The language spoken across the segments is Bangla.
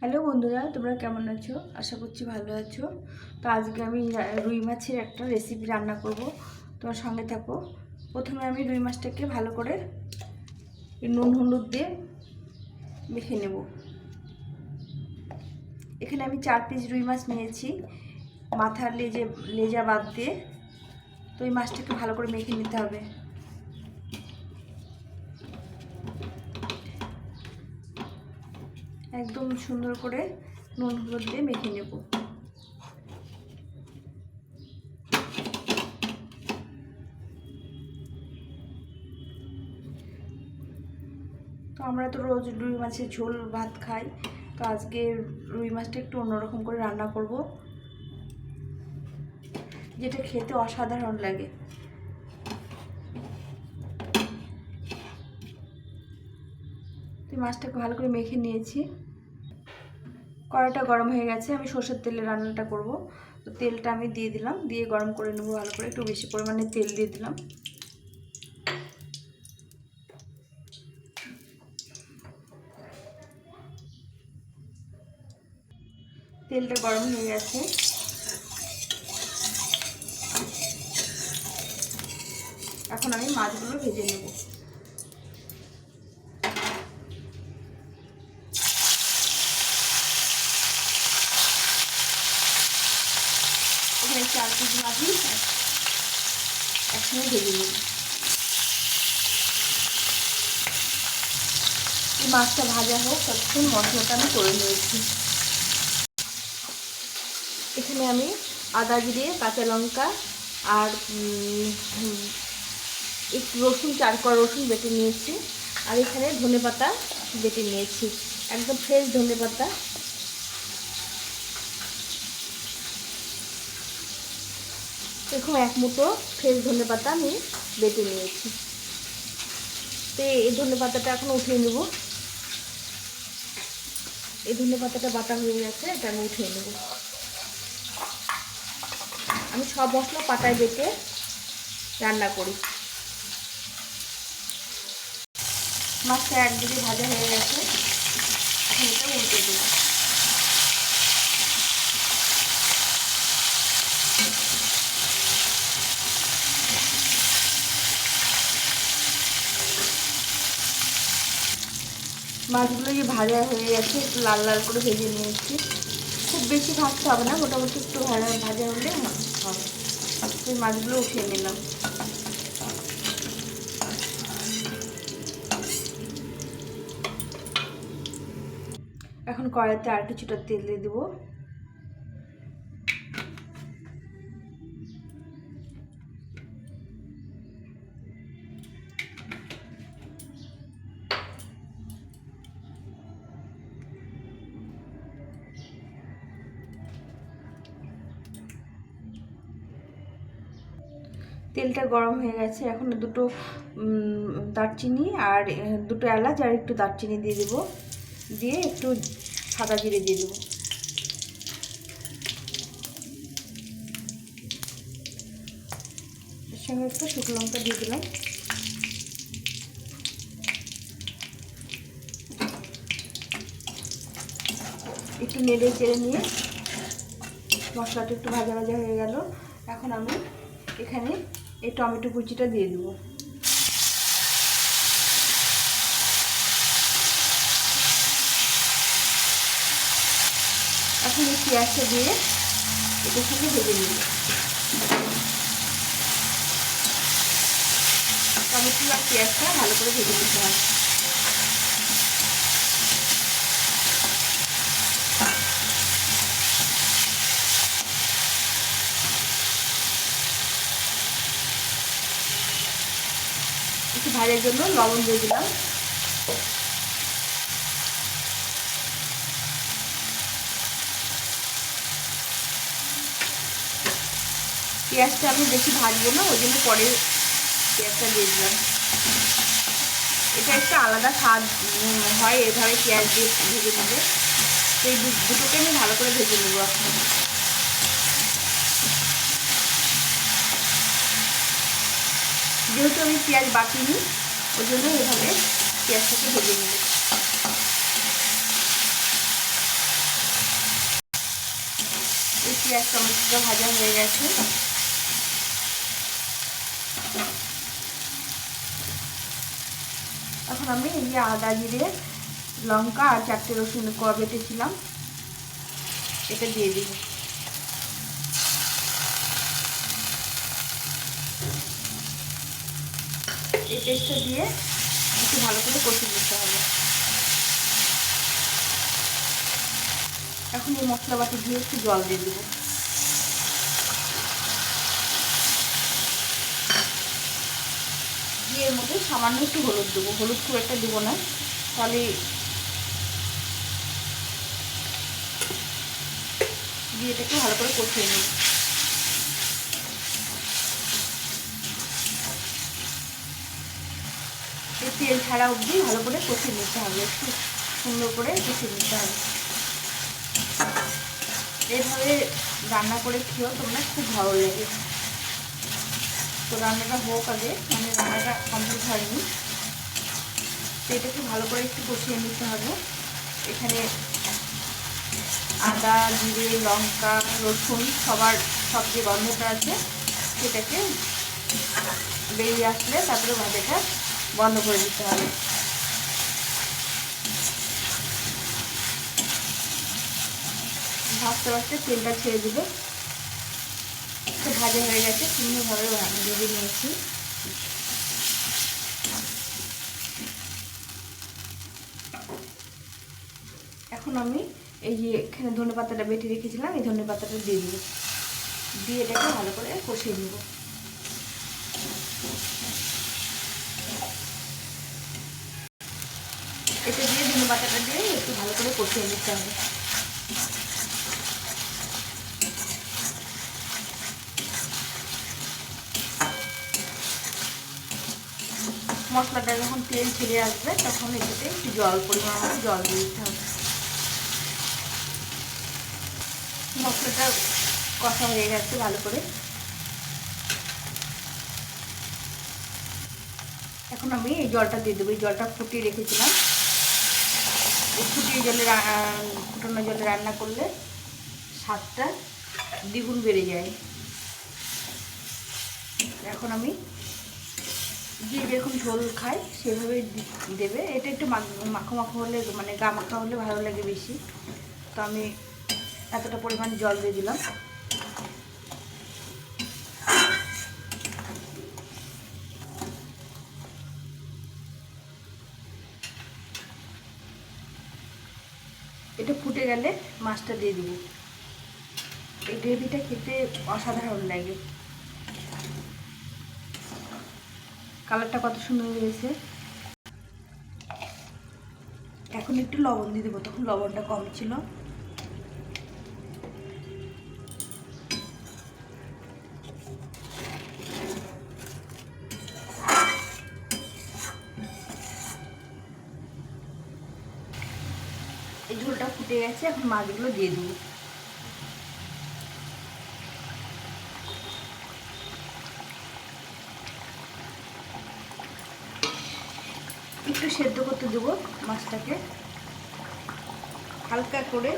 হ্যালো বন্ধুরা, তোমরা কেমন আছো? আশা করছি ভালো আছো। তো আজকে আমি রুই মাছের একটা রেসিপি রান্না করব। তোমার সঙ্গে থাকো। প্রথমে আমি রুই মাছটাকে ভালো করে নুন, হলুদ দিয়ে মেখে নেব। এখানে আমি চার পিস রুই মাছ নিয়েছি। মাথার লেজে, লেজা বাদ দিয়ে। তো এই মাছটাকে ভালো করে মেখে নিতে হবে। একদম সুন্দর করে নুন হলুদ দিয়ে মেখে নেব। তো আমরা তো রোজ রুই মাছের ঝোল, ভাত খাই। তো আজকে রুই মাছটা একটু অন্যরকম করে রান্না করব। যেটা খেতে অসাধারণ লাগে। তো মাছটাকে ভালো করে মেখে নিয়েছি। কড়াইটা গরম হয়ে গেছে, আমি সর্ষের তেলে রান্নাটা করব। তো তেলটা আমি দিয়ে দিলাম, দিয়ে গরম করে নেব ভালো করে, একটু বেশি পরিমাণে তেল দিয়ে দিলাম। তেলটা গরম হয়ে গেছে। এখন আমি মাছগুলো ভেজে নেব এখানে মাছই একসঙ্গে ভেজে নেব এই মাছটা ভাজা হোক, ততক্ষণ মশলাটা আমি করে নিয়েছি। এখানে আমি আদা জিরে, কাঁচা লঙ্কা আর একটু রসুন, চার রসুন বেটে নিয়েছি। আর এখানে ধনে পাতা বেটে নিয়েছি। একদম ফ্রেশ ধনে পাতা এরকম এক মুঠো ফ্রেশ ধনে পাতা আমি বেটে নিয়েছি। তো এই ধনে পাতাটা এখন উঠিয়ে নেব। এই ধনে পাতাটা বাটা হয়ে গেছে, এটা আমি উঠিয়ে নেব। আমি সব মশলা পাতায় বেটে রান্না করি। মাছটা একদিকে ভাজা হয়ে গেছে। এখন এটা উল্টে দেবো। মাছগুলো যে ভাজা হয়ে গেছে, একটু লাল লাল করে ভেজে নিয়েছি। খুব বেশি ভাজতে হবে না, মোটামুটি একটু ভাজা ভাজা হলে হবে ওই মাছগুলো উঠিয়ে নিলাম। এখন কড়াইতে আর কিছুটা তেল দিয়ে দেবো। তেলটা গরম হয়ে গেছে। এখন দুটো দারচিনি আর দুটো এলাচ আর একটু দারচিনি দিয়ে দেবো। দিয়ে একটু সাদা জিরে দিয়ে দেবো। এর সঙ্গে একটু শুকনো লঙ্কা দিয়ে দিলাম। একটু নেড়ে চেড়ে নিয়ে মশলাটা একটু ভাজা ভাজা হয়ে গেল। এখন আমি এখানে এই টমেটো কুচিটা দিয়ে দেবো। এখন এই পেঁয়াজটা দিয়ে এটার সঙ্গে ভেজে নিব। টমেটো আর পেঁয়াজটা ভালো করে ভেজে নিতে হবে। ভাজার জন্য লবণ দিয়ে দিলাম। পেঁয়াজটা আমি বেশি ভাজবো না, ওই জন্য পরে পেঁয়াজটা দিয়ে দিলাম। এটা একটা আলাদা স্বাদ হয় এভাবে পেঁয়াজ দিয়ে ভেজে নেবে এই দুটোকে আমি ভালো করে ভেজে নেব এখন। যেহেতু আমি পেঁয়াজ বাটিনি ওই জন্য এভাবে পেঁয়াজটাকে ভেজে নিই এই পেঁয়াজ টমেটোটা ভাজা হয়ে গেছে। এখন আমি এই যে আদা, জিরে, লঙ্কা আর চারটে রসুন বেটেছিলাম, এটা দিয়ে দিই এই পেস্টটা দিয়ে একটু ভালো করে কষিয়ে দিতে হবে। এখন এই মশলা বাটি দিয়ে একটু জল দিয়ে দেবো। দিয়ে এর মধ্যে সামান্য একটু হলুদ দেবো। হলুদ খুব একটা দেবো না। তাহলে দিয়ে এটাকে ভালো করে কষিয়ে নেব। তেল ছাড়া অবধি ভালো করে কষিয়ে নিতে হবে। একটু সুন্দর করে কষিয়ে নিতে হবে। এভাবে রান্না করে খেয়েও তোমরা খুব ভালো লাগে। তো রান্নাটা হোক আগে মানে রান্নাটা কমপ্লিট হয়নি। তো এটাকে ভালো করে একটু কষিয়ে নিতে হবে। এখানে আদা, জিরে, লঙ্কা, রসুন সবার সব যে গন্ধটা আছে, সেটাকে বেরিয়ে আসলে তারপরে ভাজাটা বন্ধ করে দিতে হবে। ভাজতে ভাজতে তেলটা ছেড়ে দেবে। তো ভাজা হয়ে গেছে সুন্দরভাবে ভেজে নিয়েছি এখন আমি এই যে এখানে ধনে পাতাটা বেটে রেখেছিলাম, এই ধনে পাতাটা দিয়ে দিব। দিয়ে এটাকে ভালো করে কষিয়ে নিব এটা দিয়ে ধনে পাতাটা দিয়ে একটু ভালো করে কষিয়ে নিতে হবে মশলাটা যখন তেল ছেড়ে আসবে, তখন এটাতে একটু জল, পরিমাণ মতো জল দিয়ে দিতে হবে। মশলাটা কষা হয়ে গেছে ভালো করে। এখন আমি এই জলটা দিয়ে দেবো। এই জলটা ফুটিয়ে রেখেছিলাম। ফুটিয়ে জলে ফুটানো জলে রান্না করলে স্বাদটা দ্বিগুণ বেড়ে যায়। এখন আমি যে যেরকম ঝোল খাই সেভাবে দেবে। এটা একটু মাখো মাখো হলে মানে গা মাখা হলে ভালো লাগে বেশি। তো আমি এতটা পরিমাণ জল দিয়ে দিলাম। এটা ফুটে গেলে মাছটা দিয়ে দেবো। এই গ্রেভিটা খেতে অসাধারণ লাগে। কালারটা কত সুন্দর হয়েছে। এখন একটু লবণ দিয়ে দেবো, তখন লবণটা কম ছিল। ফুটে গেছে, এখন মাছগুলো দিয়ে দেবো একটু সেদ্ধ করতে দেবো মাছটাকে। হালকা করে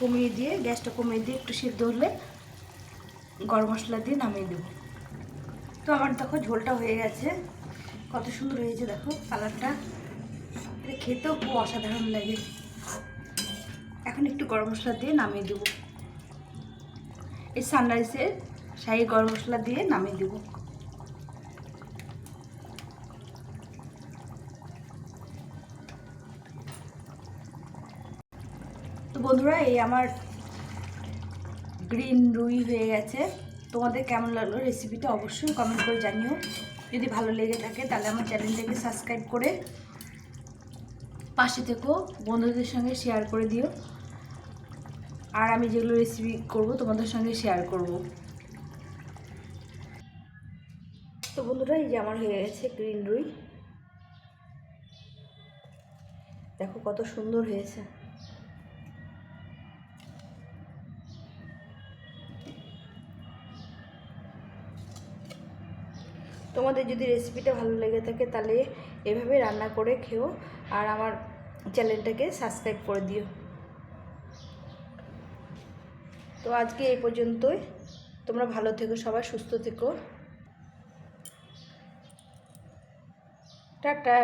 কমিয়ে দিয়ে, গ্যাসটা কমিয়ে দিয়ে একটু সেদ্ধ হলে গরম মশলা দিয়ে নামিয়ে দেবো। তো আমার দেখো ঝোলটা হয়ে গেছে। কত সুন্দর হয়েছে দেখো কালারটা। খেতেও খুব অসাধারণ লাগে। এখন একটু গরম মশলা দিয়ে নামিয়ে দেবো। এই সানরাইসের শাহি গরম মশলা দিয়ে নামিয়ে দেবো। তো বন্ধুরা, এই আমার গ্রিন রুই হয়ে গেছে। তোমাদের কেমন লাগল রেসিপিটা অবশ্যই কমেন্ট করে জানিও। যদি ভালো লেগে থাকে তাহলে আমার চ্যানেলটাকে সাবস্ক্রাইব করে পাশে থেকো, বন্ধুদের সঙ্গে শেয়ার করে দিও। আর আমি যেগুলো রেসিপি করব তোমাদের সঙ্গে শেয়ার করব। তো বন্ধুরা, এই যে আমার হয়ে গেছে গ্রিন রুই। দেখো কত সুন্দর হয়েছে। তোমাদের যদি রেসিপিটা ভালো লেগে থাকে, তাহলে এভাবে রান্না করে খেও। আর আমার চ্যানেলটাকে সাবস্ক্রাইব করে দিও। তো আজকে এই পর্যন্তই। তোমরা ভালো থেকো সবাই সুস্থ থেকো। টাটা।